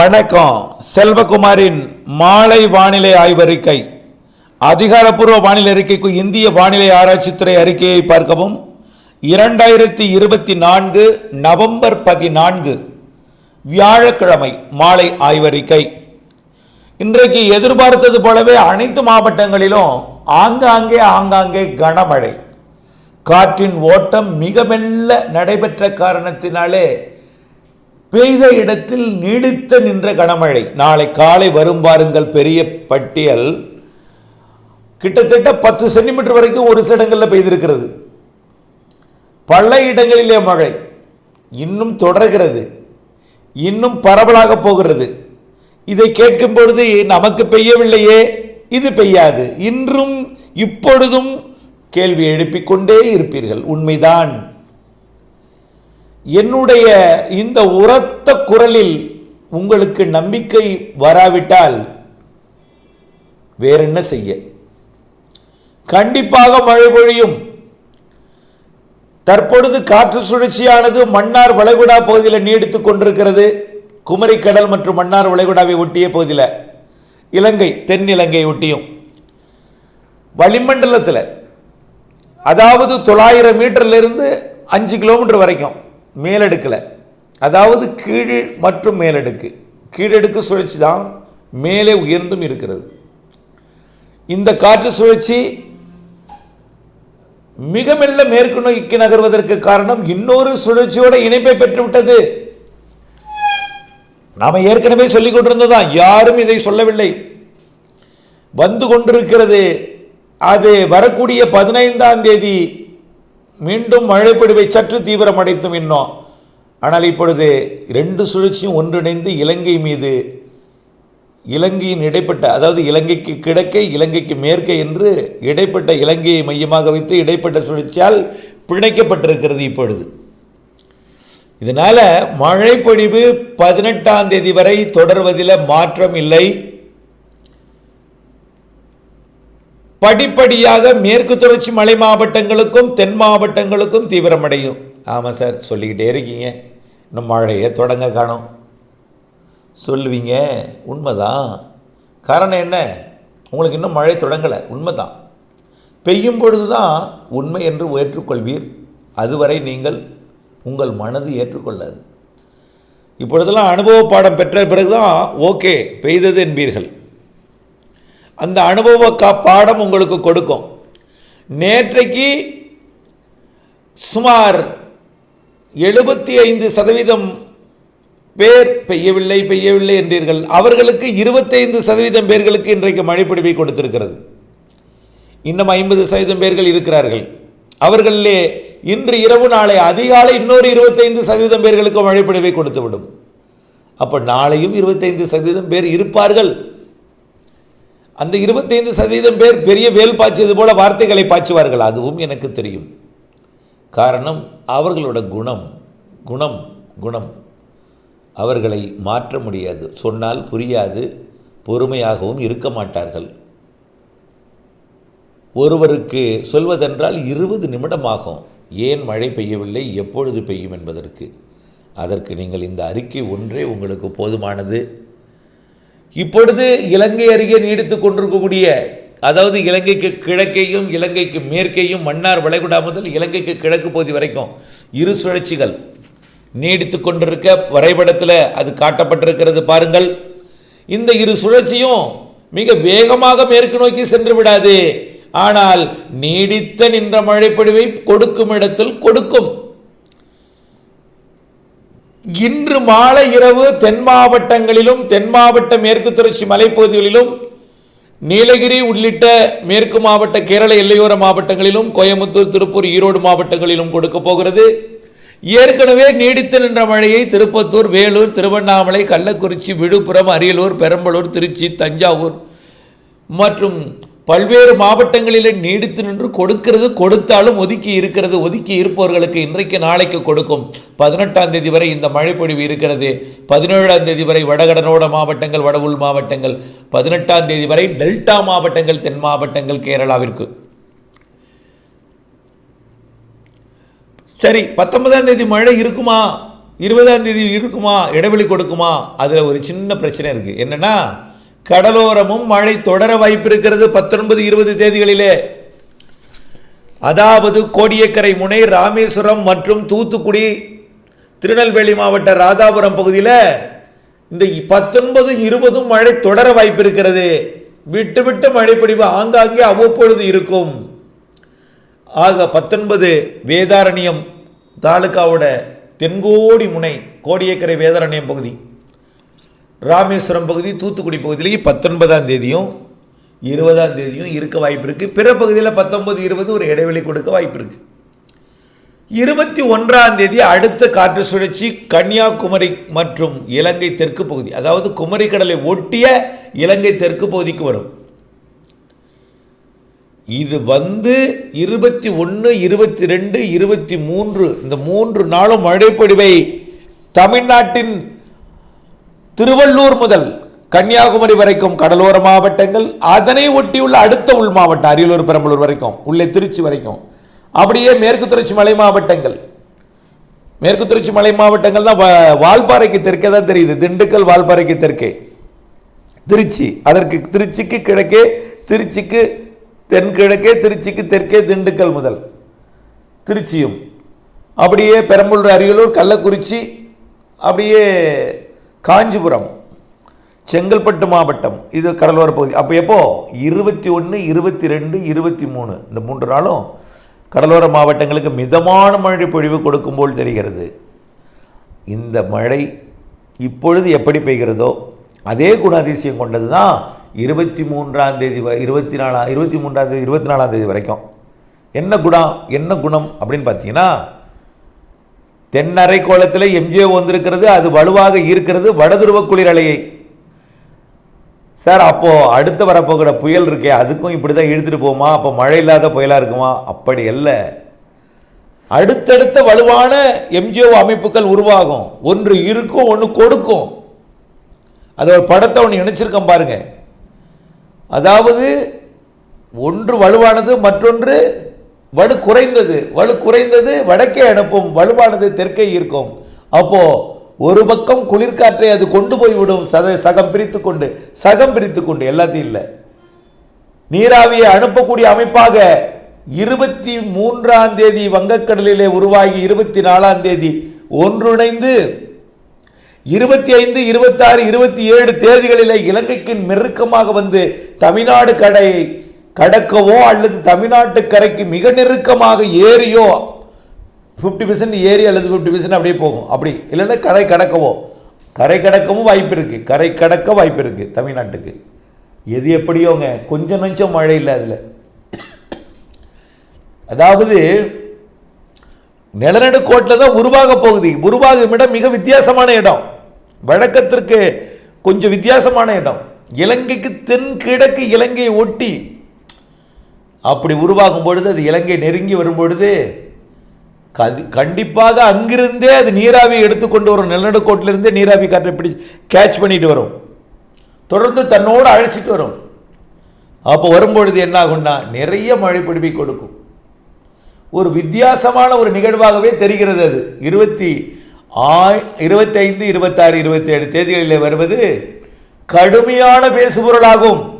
வணக்கம். செல்வகுமாரின் மாலை வானிலை ஆய்வறிக்கை. அதிகாரப்பூர்வ வானிலை அறிக்கைக்கு இந்திய வானிலை ஆராய்ச்சித்துறை அறிக்கையை பார்க்கவும். இரண்டாயிரத்தி இருபத்தி நான்கு நவம்பர் பதினான்கு வியாழக்கிழமை மாலை ஆய்வறிக்கை. இன்றைக்கு எதிர்பார்த்தது போலவே அனைத்து மாவட்டங்களிலும் ஆங்காங்கே ஆங்காங்கே கனமழை. காற்றின் ஓட்டம் மிக மெல்ல நடைபெற்ற காரணத்தினாலே பெய்த இடத்தில் நீடித்த நின்ற கனமழை. நாளை காலை வரும் பாருங்கள் பெரிய பட்டியல். கிட்டத்தட்ட பத்து சென்டிமீட்டர் வரைக்கும் ஒரு சில இடங்களில் பெய்திருக்கிறது. பல இடங்களிலே மழை. இன்னும் தொடர்கிறது. இன்னும் பரவலாக போகிறது. இதை கேட்கும் பொழுது நமக்கு பெய்யவில்லையே இது பெய்யாது. இன்றும் இப்பொழுதும் கேள்வி எழுப்பிக்கொண்டே இருப்பீர்கள். உண்மைதான். என்னுடைய இந்த உரத்த குரலில் உங்களுக்கு நம்பிக்கை வராவிட்டால் வேறென்ன செய்ய? கண்டிப்பாக மழை பொழியும். தற்பொழுது காற்று சுழற்சியானது மன்னார் வளைகுடா பகுதியில் நீடித்துக் கொண்டிருக்கிறது. குமரி கடல் மற்றும் மன்னார் வளைகுடாவை ஒட்டிய பகுதியில். இலங்கை தென் இலங்கை ஒட்டியும். வளிமண்டலத்தில் அதாவது தொள்ளாயிரம் மீட்டர்லேருந்து அஞ்சு கிலோமீட்டர் வரைக்கும். மேலடுக்கில். அதாவது கீழ் மற்றும் மேலடுக்கு. கீழடுக்கு சுழற்சி தான் மேலே உயர்ந்தும் இருக்கிறது. இந்த காற்று சுழற்சி மிக மெல்ல மேற்கு நோக்கி நகர்வதற்கு காரணம் இன்னொரு சுழற்சியோட இணைப்பை பெற்றுவிட்டது. நாம் ஏற்கனவே சொல்லிக் கொண்டிருந்ததான் யாரும் இதை சொல்லவில்லை. வந்து கொண்டிருக்கிறது. அது வரக்கூடிய பதினைந்தாம் தேதி மீண்டும் மழைப்பொழிவை சற்று தீவிரமடைத்தும் இன்னும் ஆனால் இப்பொழுது ரெண்டு சுழற்சியும் ஒன்றிணைந்து இலங்கை மீது இலங்கையின் இடைப்பட்ட அதாவது இலங்கைக்கு கிழக்கே இலங்கைக்கு மேற்கே என்று இடைப்பட்ட இலங்கையை மையமாக வைத்து இடைப்பட்ட சுழற்சியால் பிணைக்கப்பட்டிருக்கிறது இப்பொழுது. இதனால் மழைப்பொழிவு பதினெட்டாம் தேதி வரை தொடர்வதில் மாற்றம் இல்லை. படிப்படியாக மேற்கு தொடர்ச்சி மலை மாவட்டங்களுக்கும் தென் மாவட்டங்களுக்கும் தீவிரமடையும். ஆமாம் சார் சொல்லிக்கிட்டே இருக்கீங்க. இன்னும் மழையை தொடங்க காணும். சொல்லுவீங்க உண்மைதான். காரணம் என்ன? உங்களுக்கு இன்னும் மழை தொடங்கலை உண்மைதான். பெய்யும் பொழுது தான் உண்மை என்று ஏற்றுக்கொள்வீர். அதுவரை நீங்கள் உங்கள் மனது ஏற்றுக்கொள்ளாது. இப்பொழுதெல்லாம் அனுபவ பாடம் பெற்ற பிறகுதான் ஓகே பெய்தது என்பீர்கள். அந்த அனுபவ கா பாடம் உங்களுக்கு கொடுக்கும். நேற்றைக்கு சுமார் எழுபத்தி ஐந்து சதவீதம் பேர் பெய்யவில்லை பெய்யவில்லை என்றீர்கள். அவர்களுக்கு இருபத்தைந்து சதவீதம் பேர்களுக்கு இன்றைக்கு மழைப்பிடிவை கொடுத்திருக்கிறது. இன்னும் ஐம்பது சதவீதம் பேர்கள் இருக்கிறார்கள். அவர்களிலே இன்று இரவு நாளை அதிகாலை இன்னொரு இருபத்தைந்து சதவீதம் பேர்களுக்கு மழைப்பிடிவை கொடுத்துவிடும். அப்போ நாளையும் இருபத்தைந்து சதவீதம் பேர் இருப்பார்கள். அந்த இருபத்தைந்து சதவீதம் பேர் பெரிய வேல் பாய்ச்சது போல வார்த்தைகளை பாய்ச்சுவார்கள். அதுவும் எனக்கு தெரியும். காரணம் அவர்களோட குணம் குணம் குணம். அவர்களை மாற்ற முடியாது. சொன்னால் புரியாது பொறுமையாகவும் இருக்க மாட்டார்கள். ஒருவருக்கு சொல்வதென்றால் இருபது நிமிடம் ஆகும் ஏன் மழை பெய்யவில்லை எப்பொழுது பெய்யும் என்பதற்கு. அதற்கு நீங்கள் இந்த அறிக்கை ஒன்றே உங்களுக்கு போதுமானது. இப்பொழுது இலங்கை அருகே நீடித்து கொண்டிருக்கக்கூடிய அதாவது இலங்கைக்கு கிழக்கையும் இலங்கைக்கு மேற்கையும் மன்னார் வளைகுடா முதல் இலங்கைக்கு கிழக்கு பகுதி வரைக்கும் இரு சுழற்சிகள் நீடித்து கொண்டிருக்க வரைபடத்தில் அது காட்டப்பட்டிருக்கிறது பாருங்கள். இந்த இரு சுழற்சியும் மிக வேகமாக மேற்கு நோக்கி சென்று விடாது. ஆனால் நீடித்த நின்ற மழைப்பொழிவை கொடுக்கும் இடத்தில் கொடுக்கும். இன்று மாலை இரவு தென் மாவட்டங்களிலும் தென் மாவட்ட மேற்கு தொடர்ச்சி மலைப்பகுதிகளிலும் நீலகிரி உள்ளிட்ட மேற்கு மாவட்ட கேரள எல்லையோர மாவட்டங்களிலும் கோயம்புத்தூர் திருப்பூர் ஈரோடு மாவட்டங்களிலும் கொடுக்க போகிறது. ஏற்கனவே நீடித்து நின்ற மழையை திருப்பத்தூர் வேலூர் திருவண்ணாமலை கள்ளக்குறிச்சி விழுப்புரம் அரியலூர் பெரம்பலூர் திருச்சி தஞ்சாவூர் மற்றும் பல்வேறு மாவட்டங்களில் நீடித்து நின்று கொடுக்கிறது கொடுத்தாலும் ஒதுக்கி இருக்கிறது ஒதுக்கி இருப்பவர்களுக்கு இன்றைக்கு நாளைக்கு கொடுக்கும். பதினெட்டாம் தேதி வரை இந்த மழைப்பொழிவு இருக்கிறது. பதினேழாம் தேதி வரை வடகடனோட மாவட்டங்கள் வட உள் மாவட்டங்கள். பதினெட்டாம் தேதி வரை டெல்டா மாவட்டங்கள் தென் மாவட்டங்கள் கேரளாவிற்கு. சரி பத்தொன்பதாம் தேதி மழை இருக்குமா? இருபதாம் தேதி இருக்குமா? இடைவெளி கொடுக்குமா? அதில் ஒரு சின்ன பிரச்சனை இருக்குது என்னென்னா கடலோரமும் மழை தொடர வாய்ப்பு இருக்கிறது பத்தொன்பது இருபது தேதிகளிலே. அதாவது கோடியக்கரை முனை ராமேஸ்வரம் மற்றும் தூத்துக்குடி திருநெல்வேலி மாவட்ட ராதாபுரம் பகுதியில் இந்த பத்தொன்பது இருபதும் மழை தொடர வாய்ப்பு இருக்கிறது விட்டு விட்டு மழை பிடிவு ஆங்காங்கே அவ்வப்பொழுது இருக்கும். ஆக பத்தொன்பது வேதாரண்யம் தாலுகாவோட தென்கோடி முனை கோடியக்கரை வேதாரண்யம் பகுதி. ராமேஸ்வரம் பகுதி தூத்துக்குடி பகுதியிலேயே பத்தொன்பதாம் தேதியும் இருபதாம் தேதியும் இருக்க வாய்ப்பு இருக்குது பிற பகுதியில் பத்தொன்பது இருபது ஒரு இடைவெளி கொடுக்க வாய்ப்பு இருக்குது இருபத்தி ஒன்றாம் தேதி அடுத்த காற்று சுழற்சி கன்னியாகுமரி மற்றும் இலங்கை தெற்கு பகுதி அதாவது குமரி கடலை ஒட்டிய இலங்கை தெற்கு பகுதிக்கு வரும். இது வந்து இருபத்தி ஒன்று இருபத்தி ரெண்டு இருபத்தி மூன்று இந்த மூன்று நாளும் மழைப்பொழிவை தமிழ்நாட்டின் திருவள்ளூர் முதல் கன்னியாகுமரி வரைக்கும் கடலோர மாவட்டங்கள் அதனை ஒட்டியுள்ள அடுத்த உள் மாவட்டம் அரியலூர் பெரம்பலூர் வரைக்கும் உள்ளே திருச்சி வரைக்கும். அப்படியே மேற்கு தொடர்ச்சி மலை மாவட்டங்கள். மேற்கு தொடர்ச்சி மலை மாவட்டங்கள் தான் வால்பாறைக்கு தெற்கே தான் தெரியுது. திண்டுக்கல் வால்பாறைக்கு தெற்கே. திருச்சி அதற்கு திருச்சிக்கு கிழக்கே திருச்சிக்கு தென்கிழக்கே திருச்சிக்கு தெற்கே திண்டுக்கல் முதல். திருச்சியும். அப்படியே பெரம்பலூர் அரியலூர் கள்ளக்குறிச்சி அப்படியே காஞ்சிபுரம் செங்கல்பட்டு மாவட்டம் இது கடலோர பகுதி. அப்போ எப்போ? இருபத்தி ஒன்று இருபத்தி ரெண்டு இருபத்தி மூணு. இந்த மூன்று நாளும் கடலோர மாவட்டங்களுக்கு மிதமான மழை பொழிவு கொடுக்கும்போது தெரிகிறது. இந்த மழை இப்பொழுது எப்படி பெய்கிறதோ அதே குணாதிசயம் கொண்டது தான் இருபத்தி மூன்றாம் தேதி வ- இருபத்தி நாலாம் இருபத்தி மூன்றாம் தேதி இருபத்தி நாலாம் தேதி வரைக்கும். என்ன குணம் என்ன குணம் அப்படின்னு பார்த்தீங்கன்னா தென்னரை கோலத்தில் எம்ஜிஓ வந்திருக்கிறது அது வலுவாக இருக்கிறது வடதுருவ குளிரலையை. சார் அப்போது அடுத்து வரப்போகிற புயல் இருக்கே அதுக்கும் இப்படி தான் இழுத்துட்டு போகுமா? அப்போ மழை இல்லாத புயலாக இருக்குமா? அப்படி அல்ல. அடுத்தடுத்த வலுவான எம்ஜிஓ அமைப்புகள் உருவாகும். ஒன்று இருக்கும் ஒன்று கொடுக்கும். அது ஒரு படத்தை ஒன்று இணைச்சிருக்கேன் பாருங்க. அதாவது ஒன்று வலுவானது மற்றொன்று வலு குறைந்தது வலு குறைந்தது வடக்கே அனுப்பும் வலுவானது தெற்கே ஈர்க்கும். அப்போ ஒரு பக்கம் குளிர்காற்றை அது கொண்டு போய்விடும் சத சகம் பிரித்து கொண்டு சகம் பிரித்து கொண்டு எல்லாத்தையும் இல்லை. நீராவியை அனுப்பக்கூடிய அமைப்பாக இருபத்தி மூன்றாம் தேதி வங்கக்கடலிலே உருவாகி இருபத்தி நாலாம் தேதி ஒன்றிணைந்து இருபத்தி ஐந்து இருபத்தாறு இருபத்தி ஏழு தேதிகளிலே இலங்கைக்கு நெருக்கமாக வந்து தமிழ்நாடு கடையை கடக்கவோ அல்லது தமிழ்நாட்டு கரைக்கு மிக நெருக்கமாக ஏறியோ ஃபிஃப்டி பர்சன்ட் ஏறி அல்லது ஃபிஃப்டி பர்சன்ட் அப்படியே போகும். அப்படி. இல்லைன்னா கரை கடக்கவோ. கரை கடக்கவும் வாய்ப்பு இருக்குது கரை கடக்க வாய்ப்பு இருக்குது தமிழ்நாட்டுக்கு. எது எப்படியோங்க? கொஞ்சம் நஞ்சம் மழை இல்லை அதில். அதாவது நிலநடுக்கோட்டில் தான் உருவாக போகுது. உருவாகும் இடம் மிக வித்தியாசமான இடம். வழக்கத்திற்கு கொஞ்சம் வித்தியாசமான இடம். இலங்கைக்கு தென் கிழக்கு இலங்கையை ஒட்டி அப்படி உருவாகும் பொழுது அது இலங்கை நெருங்கி வரும் பொழுது கதி கண்டிப்பாக அங்கிருந்தே அது நீராவி எடுத்துக்கொண்டு வரும். நிலநடுக்கோட்டிலிருந்தே நீராவி காற்றை பிடி கேட்ச் பண்ணிட்டு வரும். தொடர்ந்து தன்னோடு அழைச்சிட்டு வரும். அப்போ வரும்பொழுது என்ன ஆகும்னா நிறைய மழை பிடிப்பை கொடுக்கும். ஒரு வித்தியாசமான ஒரு நிகழ்வாகவே தெரிகிறது அது. இருபத்தி ஆய் இருபத்தைந்து இருபத்தாறு இருபத்தேழு தேதிகளில் வருவது கடுமையான பேசுபொருளாகும்.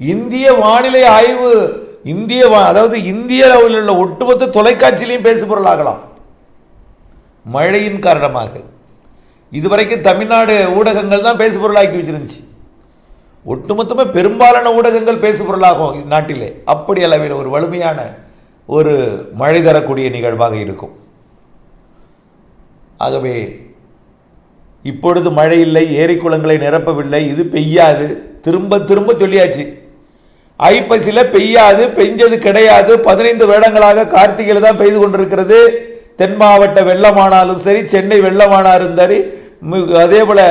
இந்திய வானிலை ஆய்வு இந்திய வா- அதாவது இந்தியாவில் உள்ள ஒட்டுமொத்த தொலைக்காட்சியிலையும் பேசுபொருளாகலாம் மழையின் காரணமாக. இதுவரைக்கும் தமிழ்நாடு ஊடகங்கள் தான் பேசுபொருளாக்கி வச்சிருந்துச்சு. ஒட்டுமொத்தமாக பெரும்பாலான ஊடகங்கள் பேசுபொருளாகும் இந்நாட்டிலே. அப்படி அளவில் ஒரு வலிமையான ஒரு மழை தரக்கூடிய நிகழ்வாக இருக்கும். ஆகவே இப்பொழுது மழை இல்லை ஏரி குளங்களை நிரப்பவில்லை இது பெய்யாது. திரும்ப திரும்ப சொல்லியாச்சு. ஐப்பசியில் பெய்யாது பெஞ்சது கிடையாது. பதினைந்து வேடங்களாக கார்த்திகையில் தான் பெய்து கொண்டிருக்கிறது. தென் மாவட்ட வெள்ளமானாலும் சரி சென்னை வெள்ளமானாலும் சரி அதே போல்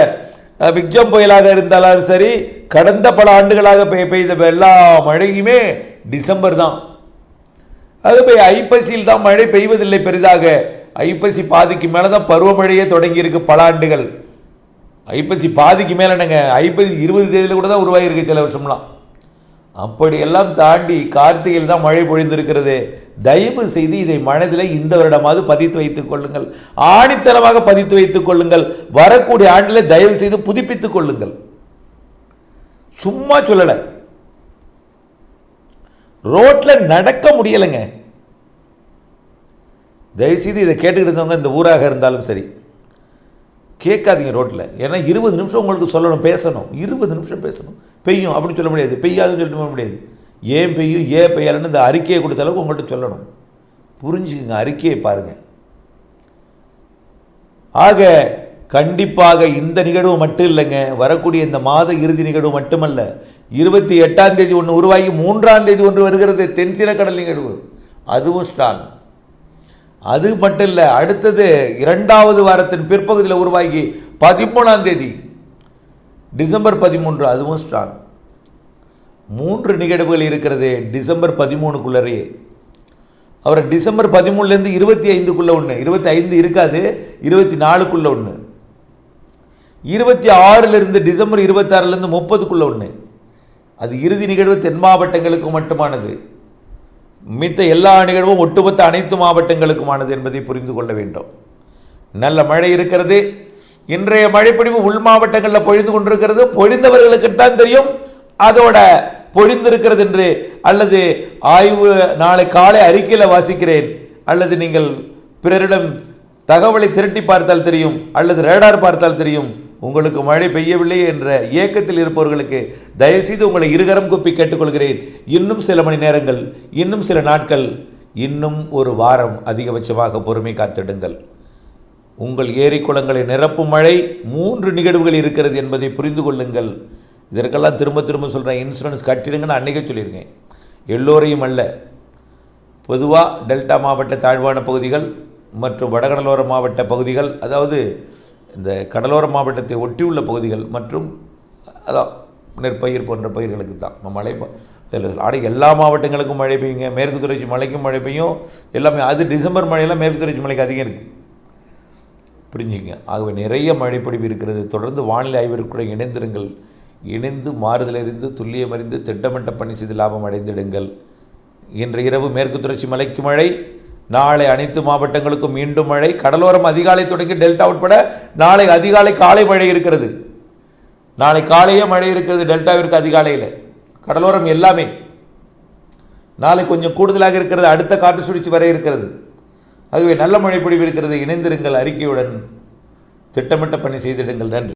அஹ், புயலாக இருந்தாலும் சரி கடந்த பல ஆண்டுகளாக பெய் பெய்த எல்லா மழையுமே டிசம்பர் தான். அது போய் ஐப்பசியில் தான் மழை பெய்வதில்லை பெரிதாக. ஐப்பசி பாதிக்கு மேலே தான் பருவமழையே தொடங்கியிருக்கு பல ஆண்டுகள். ஐப்பசி பாதிக்கு மேலே என்னங்க? ஐப்பசி இருபது தேதியில் கூட தான் உருவாகிருக்கு சில வருஷம்லாம். அப்படியெல்லாம் தாண்டி கார்த்திகையில் தான் மழை பொழிந்திருக்கிறது. தயவு செய்து இதை மனதில் இந்த வருடமாவது பதித்து வைத்துக் கொள்ளுங்கள். ஆணித்தரமாக பதித்து வைத்துக் கொள்ளுங்கள். வரக்கூடிய ஆண்டில் தயவு செய்து புதுப்பித்துக் கொள்ளுங்கள். சும்மா சொல்லலை. ரோட்டில் நடக்க முடியலைங்க. தயவுசெய்து இதை கேட்டுக்கிட்டு இருந்தவங்க இந்த ஊராக இருந்தாலும் சரி கேட்காதீங்க ரோட்டில் ஏன்னா இருபது நிமிஷம் உங்களுக்கு சொல்லணும் பேசணும். இருபது நிமிஷம் பேசணும். பெய்யும் அப்படின்னு சொல்ல முடியாது. பெய்யாதுன்னு சொல்லிட்டு சொல்ல முடியாது. ஏன் பெய்யும்? ஏன் பெய்யலன்னு இந்த அறிக்கையை கொடுத்த அளவுக்கு உங்கள்கிட்ட சொல்லணும். புரிஞ்சுக்குங்க அறிக்கையை பாருங்கள் ஆக கண்டிப்பாக இந்த நிகழ்வு மட்டும் இல்லைங்க. வரக்கூடிய இந்த மாத இறுதி நிகழ்வு மட்டுமல்ல. இருபத்தி எட்டாம் தேதி ஒன்று உருவாகி மூன்றாம் தேதி ஒன்று வருகிறது. தென்சின கடல் நிகழ்வு. அதுவும் ஸ்ட்ராங் அது மட்டும் இல்லை அடுத்தது இரண்டாவது வாரத்தின் பிற்பகுதியில் உருவாகி பதிமூணாம் தேதி டிசம்பர் பதிமூன்று அதுவும் ஸ்ட்ராங் மூன்று நிகழ்வுகள் இருக்கிறது டிசம்பர் பதிமூணுக்குள்ளரையே அவர் டிசம்பர் பதிமூணுலேருந்து இருபத்தி ஐந்துக்குள்ளே ஒன்று இருபத்தி ஐந்து இருக்காது இருபத்தி நாலுக்குள்ளே ஒன்று இருபத்தி ஆறிலிருந்து டிசம்பர் இருபத்தாறுலேருந்து முப்பதுக்குள்ளே ஒன்று அது இறுதி நிகழ்வு தென் மாவட்டங்களுக்கு மட்டுமானது. மித்த எல்லா நிகழ்வும் ஒட்டுமொத்த அனைத்து மாவட்டங்களுக்குமானது என்பதை புரிந்து கொள்ள வேண்டும். நல்ல மழை இருக்கிறது இன்றைய மழைப்பொழிவு உள் மாவட்டங்களில் பொழிந்து கொண்டிருக்கிறது. பொழிந்தவர்களுக்கு தான் தெரியும். அதோட பொழிந்திருக்கிறது என்று. அல்லது ஆய்வு நாளை காலை அறிக்கையில் வாசிக்கிறேன். அல்லது நீங்கள் பிறரிடம் தகவலை திரட்டி பார்த்தால் தெரியும். அல்லது ரேடார் பார்த்தால் தெரியும். உங்களுக்கு மழை பெய்யவில்லை என்ற ஏக்கத்தில் இருப்பவர்களுக்கு தயவுசெய்து உங்களை இருகரம் குப்பி கேட்டுக்கொள்கிறேன். இன்னும் சில மணி நேரங்கள் இன்னும் சில நாட்கள் இன்னும் ஒரு வாரம் அதிகபட்சமாக பொறுமை காத்திடுங்கள். உங்கள் ஏரி குளங்களை நிரப்பும் மழை மூன்று நிகழ்வுகள் இருக்கிறது என்பதை புரிந்து கொள்ளுங்கள். இதற்கெல்லாம் திரும்ப திரும்ப சொல்கிறேன் இன்சூரன்ஸ் கட்டிடுங்கன்னு அன்றைக்கே சொல்லியிருக்கேன். எல்லோரையும் அல்ல. பொதுவாக டெல்டா மாவட்ட தாழ்வான பகுதிகள் மற்றும் வடகடலோர மாவட்ட பகுதிகள் அதாவது இந்த கடலோர மாவட்டத்தை ஒட்டியுள்ள பகுதிகள் மற்றும் அதான் நெற்பயிர் போன்ற பயிர்களுக்கு தான். நம்ம மழை ஆனால் எல்லா மாவட்டங்களுக்கும் மழை பெய்யுங்க. மேற்கு தொடர்ச்சி மலைக்கும் மழை பெய்யும். எல்லாமே அது டிசம்பர் மழையெல்லாம் மேற்கு தொடர்ச்சி மலைக்கு அதிகம் இருக்குது புரிஞ்சுங்க ஆகவே நிறைய மழைப்பொழிவு இருக்கிறது. தொடர்ந்து வானிலை ஆய்விற்குள்ள இணைந்திருங்கள். இணைந்து மாறுதலறிந்து துல்லியமறிந்து திட்டமிட்ட பணி செய்து லாபம் அடைந்திடுங்கள். இன்று இரவு மேற்கு தொடர்ச்சி மலைக்கு மழை. நாளை அனைத்து மாவட்டங்களுக்கும் மீண்டும் மழை. கடலோரம் அதிகாலை தொடங்கி டெல்டா உட்பட நாளை அதிகாலை காலை மழை இருக்கிறது. நாளை காலையே மழை இருக்கிறது டெல்டாவிற்கு அதிகாலையில். கடலோரம் எல்லாமே. நாளை கொஞ்சம் கூடுதலாக இருக்கிறது. அடுத்த காற்று சுழற்சி வரை இருக்கிறது. ஆகவே நல்ல மழை பொழிவு இருக்கிறது இணைந்திருங்கள் அறிக்கையுடன். திட்டமிட்ட பணி செய்திடுங்கள். நன்றி.